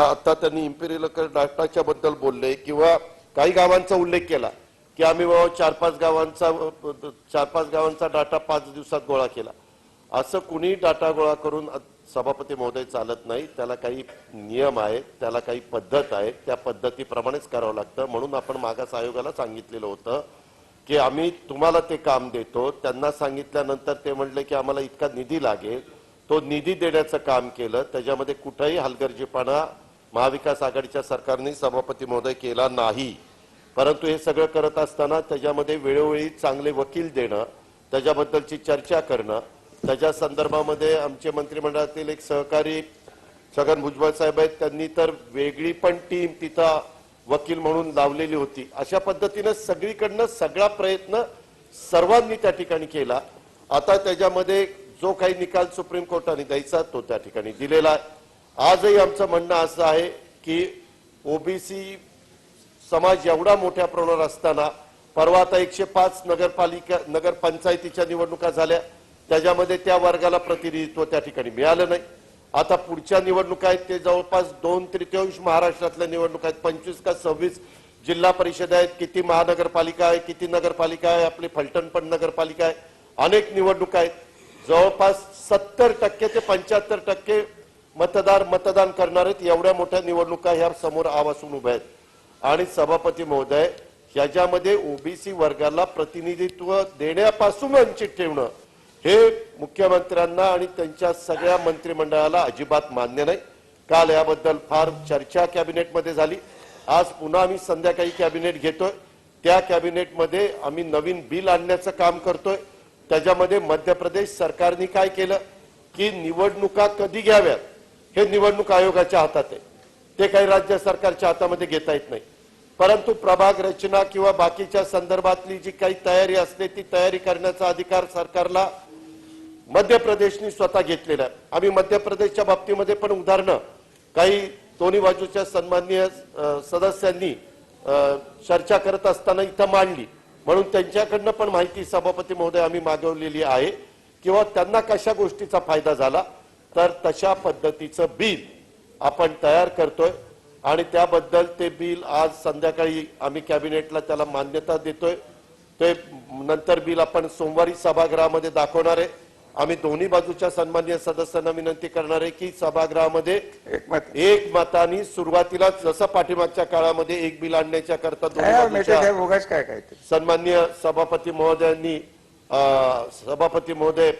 आता त्यांनी इम्पेरियल डाटाच्या बद्दल बोलले किंवा काही गावांचा उल्लेख केला की आम्ही बाबा चार पाच गावांचा चार पाच गावांचा डाटा पाच दिवसात गोळा केला. असं कुणी डाटा गोळा करून सभापती महोदय चालत नाही. त्याला काही नियम आहेत त्याला काही पद्धत आहे त्या पद्धतीप्रमाणेच करावं लागतं. म्हणून आपण मागास आयोगाला सांगितलेलं होतं की आम्ही तुम्हाला ते काम देतो. त्यांना सांगितल्यानंतर ते म्हणले की आम्हाला इतका निधी लागेल. तो निधी देण्याचं काम केलं. त्याच्यामध्ये कुठंही हलगर्जीपणा महाविकास आघाडीच्या सरकारने सभापती महोदय केला नाही. परंतु हे सगळं करत असताना त्याच्यामध्ये वेळोवेळी चांगले वकील देणं त्याच्याबद्दलची चर्चा करणं त्याच्या संदर्भामध्ये आमचे मंत्रिमंडळातील एक सहकारी छगन भुजबळ साहेब आहेत त्यांनी तर वेगळी पण टीम तिथं वकील म्हणून लावलेली होती. अशा पद्धतीनं सगळीकडनं सगळा प्रयत्न सर्वांनी त्या ठिकाणी केला. आता त्याच्यामध्ये जो काही निकाल सुप्रीम कोर्टाने द्यायचा तो त्या ठिकाणी दिलेला आहे. आजही आमचं म्हणणं असं आहे की ओबीसी समाज एवढा मोठ्या प्रमाणावर असताना परवा आता एकशे पाच नगरपालिका नगरपंचायतीच्या निवडणुका झाल्या. त्याच्यामध्ये त्या वर्गाला प्रतिनिधित्व त्या ठिकाणी मिळालं नाही. आता पुढच्या निवडणुका आहेत ते जवळपास दोन तृतीयांश महाराष्ट्रातल्या निवडणुका आहेत. पंचवीस का सव्वीस जिल्हा परिषद आहेत किती महानगरपालिका आहे किती नगरपालिका आहे आपली फलटण पण नगरपालिका आहे. अनेक निवडणुका आहेत. जवळपास सत्तर टक्के ते पंच्याहत्तर टक्के मतदार मतदान करणार आहेत एवढ्या मोठ्या निवडणुका ह्या समोर आवासून उभ्या आहेत. आणि सभापती महोदय ह्याच्यामध्ये ओबीसी वर्गाला प्रतिनिधित्व देण्यापासून वंचित ठेवणं हे मुख्यमंत्र्यांना आणि त्यांच्या सगळ्या मंत्रिमंडळाला अजिबात मान्य नाही. काल याबद्दल फार चर्चा कॅबिनेटमध्ये झाली. आज पुन्हा आम्ही संध्याकाळी कॅबिनेट घेतोय. त्या कॅबिनेटमध्ये आम्ही नवीन बिल आणण्याचं काम करतोय. त्याच्यामध्ये मध्य प्रदेश सरकारने काय केलं? की निवडणुका कधी घ्याव्यात? हे निवडणूक आयोगाच्या हातात आहे. ते काही राज्य सरकारच्या हातामध्ये घेता येत नाही. परंतु प्रभाग रचना किंवा बाकीच्या संदर्भातली जी काही तयारी असते ती तयारी करण्याचा अधिकार सरकारला मध्य प्रदेशनी स्वतः घेतलेला आहे. आम्ही मध्य प्रदेशच्या बाबतीमध्ये पण उदाहरणं काही दोन्ही बाजूच्या सन्माननीय सदस्यांनी चर्चा करत असताना इथं मांडली. म्हणून त्यांच्याकडनं पण माहिती सभापती महोदय आम्ही मागवलेली आहे. किंवा त्यांना कशा गोष्टीचा फायदा झाला तर तशा पद्धतीचं बिल आपण तयार करतोय आणि त्याबद्दल ते बिल आज संध्याकाळी आम्ही कॅबिनेटला त्याला मान्यता देतोय. ते नंतर बिल आपण सोमवारी सभागृहामध्ये दाखवणार आहे. आम्ही दोन्ही बाजूच्या सन्मान्य सदस्यांना विनंती करणार आहे की सभागृहामध्ये एक मतानी सुरुवातीला जसं पाठीमागच्या काळामध्ये एक बिल आणण्याच्या करता दोन्ही ते? सन्मान्य सभापती महोदयांनी सभापती महोदय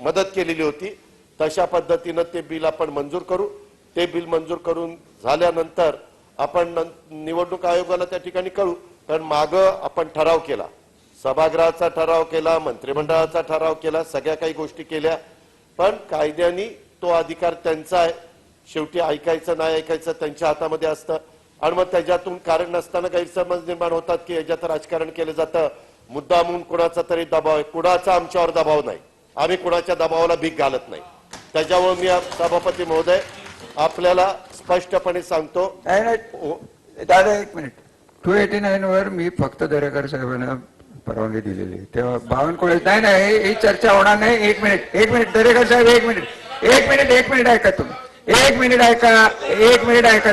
मदत केलेली होती. तशा पद्धतीनं ते बिल आपण मंजूर करू. ते बिल मंजूर करून झाल्यानंतर आपण निवडणूक आयोगाला त्या ठिकाणी कळू. कारण माग आपण ठराव केला. सभागृहाचा ठराव केला मंत्रिमंडळाचा ठराव केला सगळ्या काही गोष्टी केल्या. पण कायद्याने तो अधिकार त्यांचा आहे. शेवटी ऐकायचं नाही ऐकायचं त्यांच्या हातामध्ये असतं. आणि मग त्याच्यातून कारण नसताना गैरसमज निर्माण होतात की याच्यात राजकारण केलं जातं. मुद्दा म्हणून कुणाचा तरी दबाव आहे. कुणाचा आमच्यावर दबाव नाही. आम्ही कुणाच्या दबावाला भीक घालत नाही. त्याच्यामुळे मी सभापती महोदय आपल्याला स्पष्टपणे सांगतो. दादा एक मिनिट. टू एटी नाईन वर मी फक्त दरेकर साहेबांना परवानगी दिलेली. तेव्हा बावनकुळे नाही नाही ही- चर्चा होणार नाही. एक मिनिट. एक मिनिट दरेकर साहेब एक मिनिट. एक मिनिट एक मिनिट ऐका तुम्ही. एक मिनिट ऐका एक मिनिट ऐका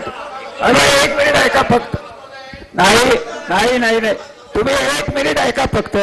अरे एक मिनिट ऐका फक्त. नाही नाही नाही नाही. तुम्ही एक मिनिट ऐका फक्त.